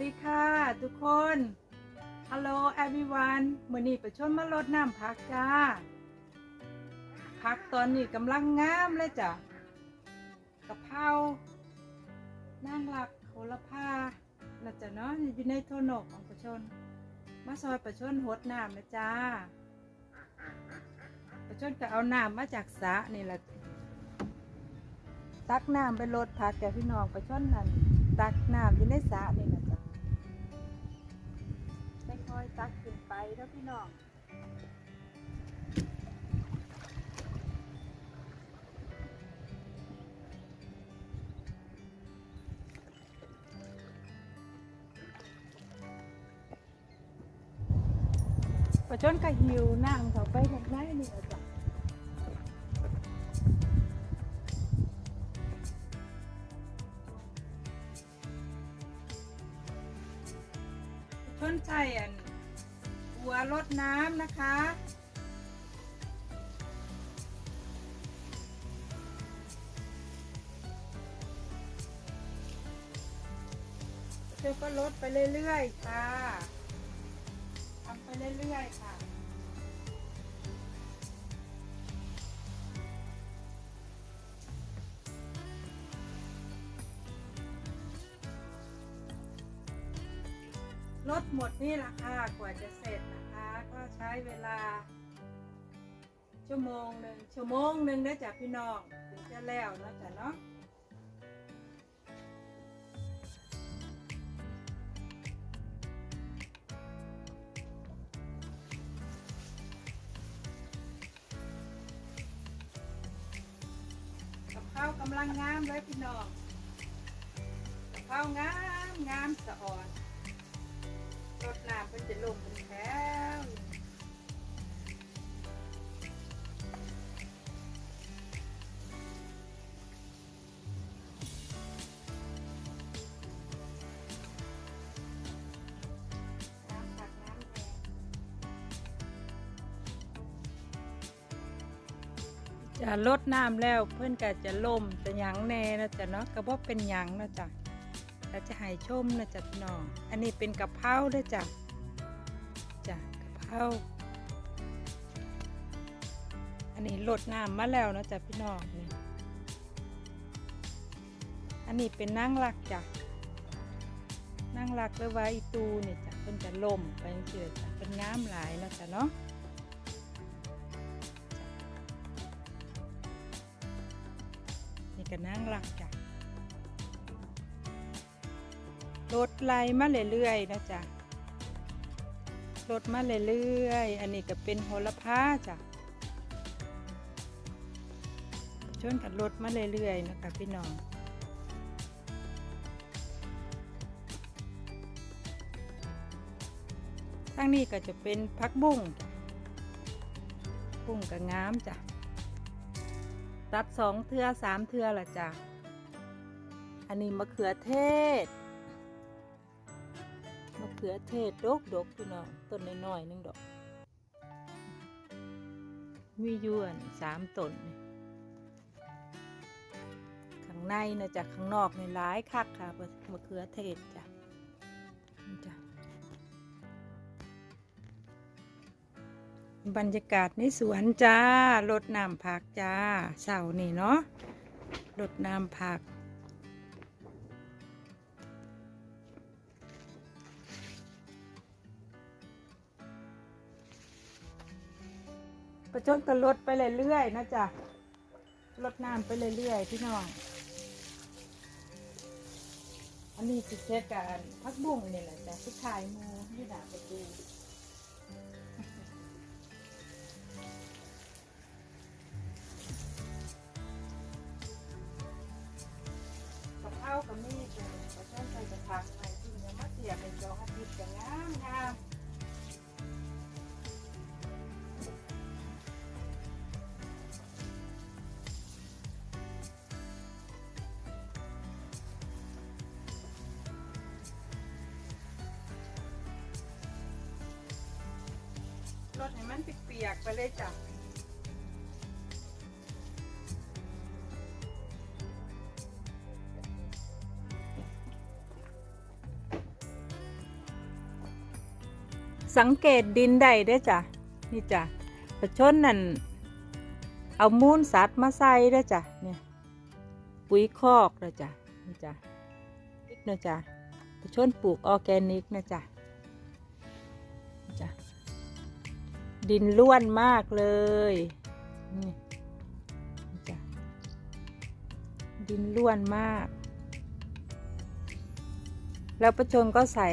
ดีค่ะทุกคน Hello everyone มือนี้ประชนมาลดน้ำผักจ้าผักตอนนี้กำลังงามเลยจ้ะกะเพรานางหลักโหระพาน่าจะเนาะอยู่ในโทนกของประชน มาซอยประชนหดน้ำนะจ้า ประชนก็เอาน้ำมาจากสระนี่แหละตักน้ำไปลดผักแกพี่น้องประชนนั่นตักน้ำอยู่ในสระนี่นะจ๊ะ ตักขึ้นไปแล้วพี่น้องประชนก็หิวน้ำเขาไปทางไหนนี่นะจ๊ะชนใจอัน หัวรดน้ำนะคะ เดี๋ยวก็ลดไปเรื่อยๆค่ะทำไปเรื่อยๆค่ะรถหมดนี่แหละค่ะกว่าจะเสร็จนะ ช้เวลา ชั่วโมงหนึ่งชั่วโมงหนึ่งได้จากพี่น้องถึงจะแล้วนะจ้ะเนาะกับข้าวกำลังงามเลยพี่น้องกับข้าวงามงามสะอ่อนรถน้ำเพิ่นจะลงเป็นแถว จะลดน้ำแล้วเพื่อนก็จะล่มจะหยังแน่นะจ๊ะเนาะก็บ่เป็นหยังนะจ๊ะเราจะให้ชมนะจ๊ะพี่น้อง อันนี้เป็นกะเพราด้วยจ้ะจ้ะกะเพราอันนี้ลดน้ำมาแล้วนะจ๊ะพี่น้องนี่อันนี้เป็นนั่งหลักจ้ะนั่งหลักหรือว่าอีตูเนี่ยจ้ะเป็นจะล่มไปจังซี่เลยจ้ะเป็นงามหลายนะจ๊ะเนาะ ก็นั่งหลักจ้ะรถไล่มาเรื่อยๆนะจ๊ะรถมาเรื่อยๆอันนี้ก็เป็นโหระพาจ้ะชนกับรถมาเรื่อยๆนะคะพี่น้องทางนี้ก็จะเป็นพักบุ้งจ้ะบุ้งกับงามจ้ะ รับสองเทือสามเทือละจ้ะ อันนี้มะเขือเทศ มะเขือเทศดกดกพี่น้องต้นน้อยๆหนึงดอก มียวนสามต้นข้างในนะจากข้างนอกในหลายคักค่ะมะเขือเทศจ้ะ บรรยากาศในสวนจ้ารดน้ำผักจ้าเสาร์นี่เนาะรดน้ำผัก ประจนก็ลดไปเรื่อยๆนะจ๊ะลดน้ำไปเรื่อยๆพี่น้อง อันนี้สิเช็ดกันพักบุ้งนี่แหละจ้ะผู้ชายมูที่หนาประตู กับข้ากับมีดจ้ะประจนใส่กระถางใหม่ที่ยังมาเสียเป็นจองอาทิตย์จะงามงามรถให้มันเปียกๆไปเลยจ้ะ สังเกตดินได้ด้จ้ะนี่จ้ะประชนนั่นเอามูลสัตว์มาใส่เด้จ้ะเนี่ยปุ๋ยคอกเด้จ้ะนี่จ้ะนิดนะจ้ะประชนปลูกออร์แกนิกนะจ้ะนี่จ้ะดินล้วนมากเลยนี่นี่จ้ะดินล้วนมาก แล้วประชนก็ใส่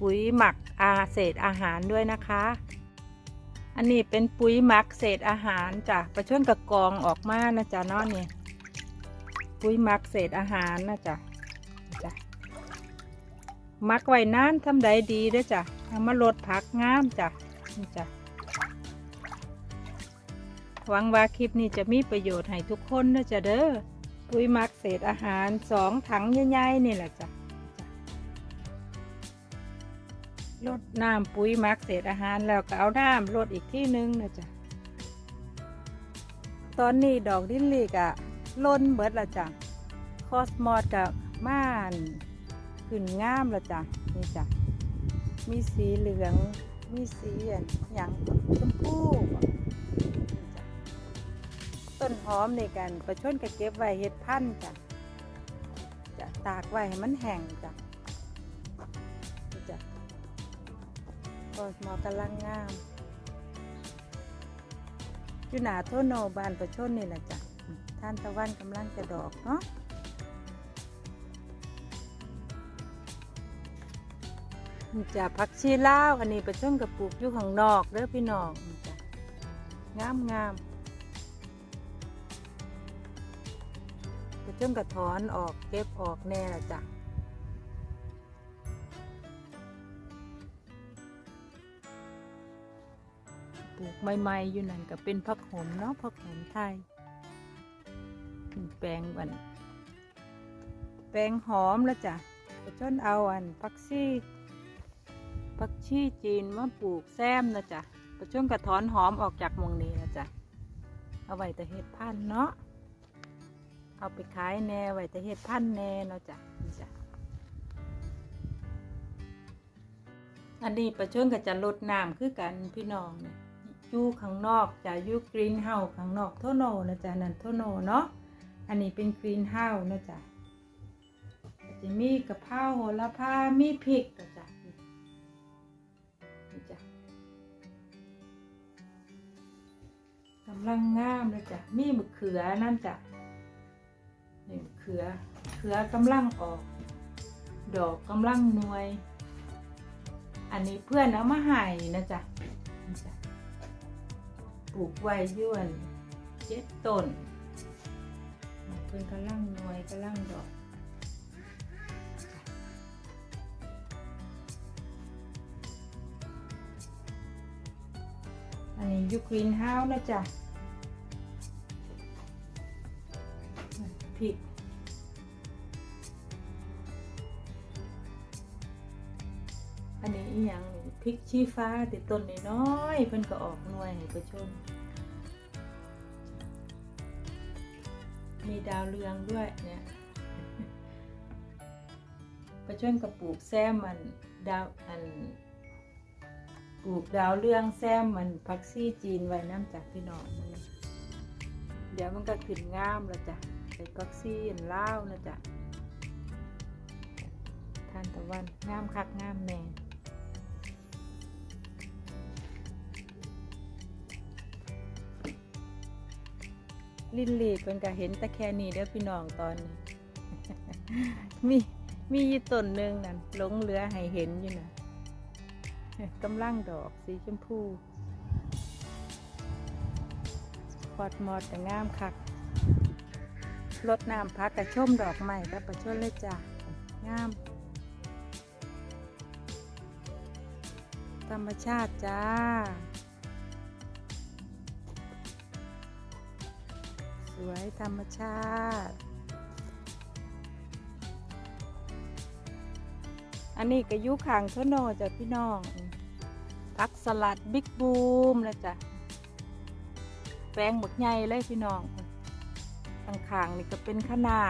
ปุ๋ยหมัก อาเศษอาหารด้วยนะคะ อันนี้เป็นปุ๋ยหมักเศษอาหารจ้ะประชนกับกองออกมานะจ๊ะเนาะนี่ปุ๋ยหมักเศษอาหารนะจ๊ะจ้ะหมักไว้นานทำได้ดีด้วยจ้ะเอามาลดผักงามจ้ะนี่จ้ะหวังว่าคลิปนี้จะมีประโยชน์ให้ทุกคนนะจ๊ะเด้อปุ๋ยหมักเศษอาหารสองถังใหญ่ๆนี่แหละจ้ะ ลดน้ำปุ๋ยหมักเศษอาหารแล้วก็เอาน้ำลดอีกที่นึงนะจ๊ะตอนนี้ดอกดินลีกอะล้นเบิดละจ้ะคอสมอดกับม่านขึ้นงามละจ้ะนี่จ้ะมีสีเหลือง มีสีอย่างชมพู่ต้นหอมในกันประชนกับเก็บไว้เฮ็ดพันจ้ะจะตากไว้ให้มันแห้งจ้ะ ก็หมอกำลังงามอยู่หนาโทโนบานประชนนี่แหละจ้ะท่านตะวันกำลังจะดอกเนาะจ้ะผักชีลาวอันนี้ประชนกับปลูกอยู่ข้างนอกเด้อพี่น้องจ้ะงามงามประชนกับถอนออกเก็บออกแน่ละจ้ะ ลูกใหม่ๆอยู่นั่นก็เป็นผักหอมเนาะผักหอมไทยแปลงอัน แปลงหอมแล้วจ้ะกระชนเอาอันผักชีผักชีจีนมาปลูกแซมนะจ้ะกระชนกระถอนหอมออกจากมงนี้นะจ้ะเอาไว้แต่เห็ดพันเนาะเอาไปขายแน่ไว้แต่เห็ดพันแน่เนาะจ้ะนี่จ้ะอันนี้ประชนก็จะลดน้ำคือกันพี่น้องเนี่ย ยู่ข้างนอกจะอยู่กรีนเฮาข้างนอกโทโนนะจ๊ะนั่นโทโนเนาะอันนี้เป็นกรีนเฮานะจ๊ะจะมีกะเพราโหระพามีพริกนะจ๊ะนี่จ้ะกำลังงามเลยจ้ะมีมะเขือนั่นจ้ะนี่มะเขือเขือกำลังออก ดอกกำลังนวย อันนี้เพื่อนเอามาให้นะจ๊ะนี่จ้ะ ปลูกไว้ย้วนเจ็ดต้นเพิ่นกำลังหน่วยกำลังดอกอันนี้ยูกรีนเฮาส์นะจ๊ะพริกอันนี้อีหยังนี่ พริกชี้ฟ้าติดต้นน้อยๆเพิ่นก็ออกหน่วยให้ผู้ชม มีดาวเรืองด้วยเนี่ยประชนกับปลูกแซมมันดาวอันปลูกดาวเรืองแซมมันพักซี่จีนไว้น้ำจากพี่น้องมันเดี๋ยวมันก็ขึ้นงามแล้วจ้ะใส่พักซี่อันล่านะจ๊ะทานตะวันงามคักงามแน่ ลินลีเพิ่นก็เห็นแต่แค่นี้เด้อพี่น้องตอนนี้ มีมีอยู่ต้นหนึ่งนั่นหลงเหลือให้เห็นอยู่นะกำลังดอกสีชมพูคอดมอดแต่งามคักรดน้ำพักกระช่มดอกใหม่กับประชดเลยจ้ะงาม ธรรมชาติจ้า วยธรรมชาติ อันนี้ก็ยุขางโทโนจ้ะพี่น้องผักสลัดบิ๊กบูมแล้วจ้ะแปลงหมดใหญ่เลยพี่น้องข้างขางนี่ก็เป็นข้านา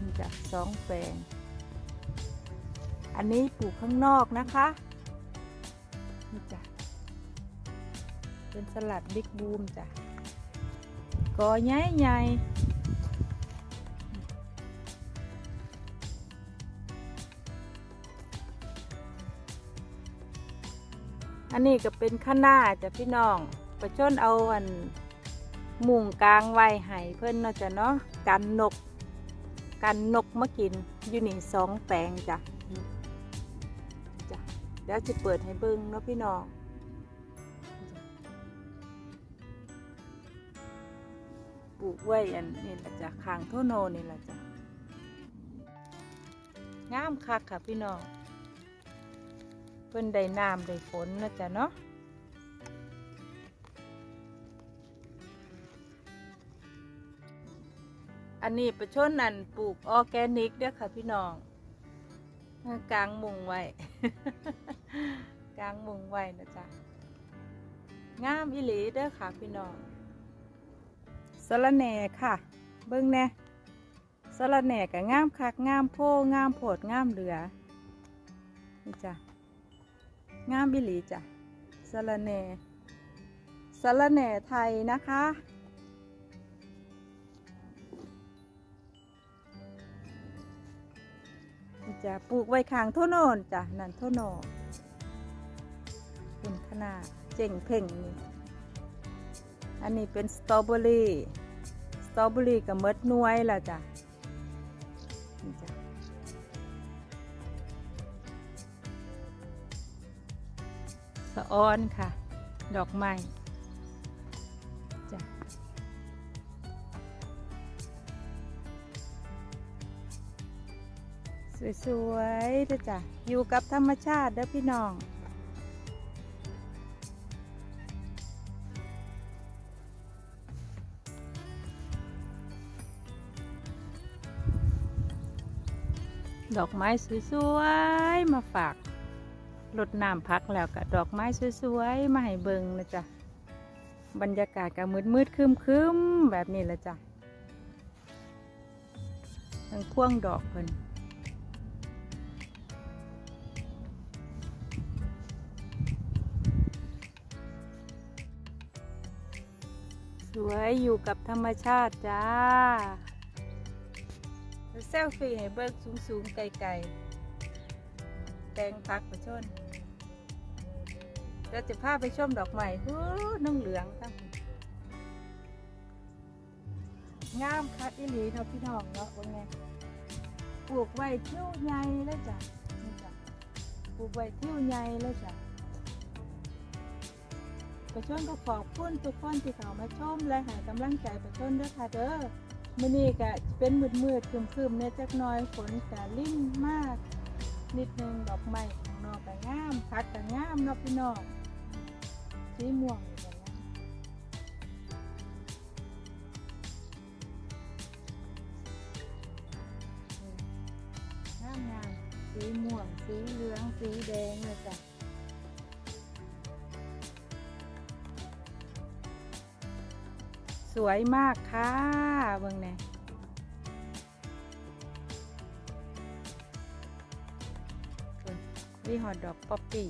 นี่จ้ะสองแปลง อันนี้ปลูกข้างนอกนะคะนี่จ้ะเป็นสลัดบิ๊กบูมจ้ะ กอใหญ่ใหญ่อันนี้ก็เป็นข้าหน้าจ้ะพี่น้องประชนเอาอันมุงกลางไว้ให้เพื่อนเนาะจ้ะเนาะกันนก กันนกมากินอยู่นี่สองแปลงจ้ะจ้ะเดี๋ยวจะเปิดให้เบิ้งเนาะพี่น้อง ลูกไว้อันนี่แหละจ้ะคางโทโนนี่แหละจ้ะงามคักค่ะพี่น้องเพิ่นได้น้ำได้ฝนนะจ๊ะเนาะอันนี้ประชนอันปลูกออแกนิกเด้อค่ะพี่น้องกลางมุงไว้ กลางมุงไว้นะจ๊ะงามอิหลีเด้อค่ะพี่น้อง สะระแหน่ค่ะ เบิ้งแน่สะระแหน่กับงามคักงามโพงามโพดงามเหลือนี่จ้ะงามบิลีจ้ะสะระแหน่สะระแหน่ไทยนะคะนี่จะปลูกไว้ข้างโทโนนจ้ะนั่นโทโนเป็นขนาดเจ๋งเพ่งนี่ อันนี้เป็นสตรอเบอรี่ สตรอเบอรี่กับเมดน่วยแล้วจ้ะนี่จ้ะสะออนค่ะ ดอกไม้จ้ะสวยๆเด้อจ้ะ อยู่กับธรรมชาติเด้อพี่น้อง ดอกไม้สวยๆ มาฝากรดน้ำพักแล้วก็ดอกไม้สวยๆ มาให้เบิงนะจ๊ะ บรรยากาศก็มืดๆคึมๆ แบบนี้ละจ้ะทั้งพ่วงดอกเพิ่นสวยอยู่กับธรรมชาติจ้า ซลฟี่ให้เบิกสูงสูงๆไกลๆแตงพักประชนเราจะพาไปชมดอกไม้ฮู้น้องเหลืองทั้งามคักอีหลีเนาะพี่น้องเนาะว่าไงปลูกไว้เที่ยวใหญ่เลยจ้ะนี่จ้ะปลูกไว้เที่ยวใหญ่เลยจ้ะประชนก็ขอบคุณทุกคนที่เข้ามาชมและให้กำลังใจประชนด้วยค่ะเด้อ มื่อนี้ก็เป็นมืดมืดๆครึมๆเนี่ยจักหน้อยฝนกะลิ่มมาก นิดนึงดอกไม้ข้างนอกก็งามพัดก็งามนาะพี่น้องสีม่วงนี่ก็งามงามงามสีม่วงสีเหลืองสีแดงเลยจ้ะ สวยมากค่ะเบิ่งแน่วิหอดดอกป๊อปปี้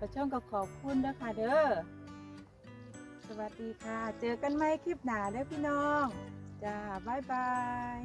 ประช่องก็ขอบคุณนะคะเด้อ สวัสดีค่ะ เจอกันไหมคลิปหน้าเด้อพี่น้อง จ้า บ๊ายบาย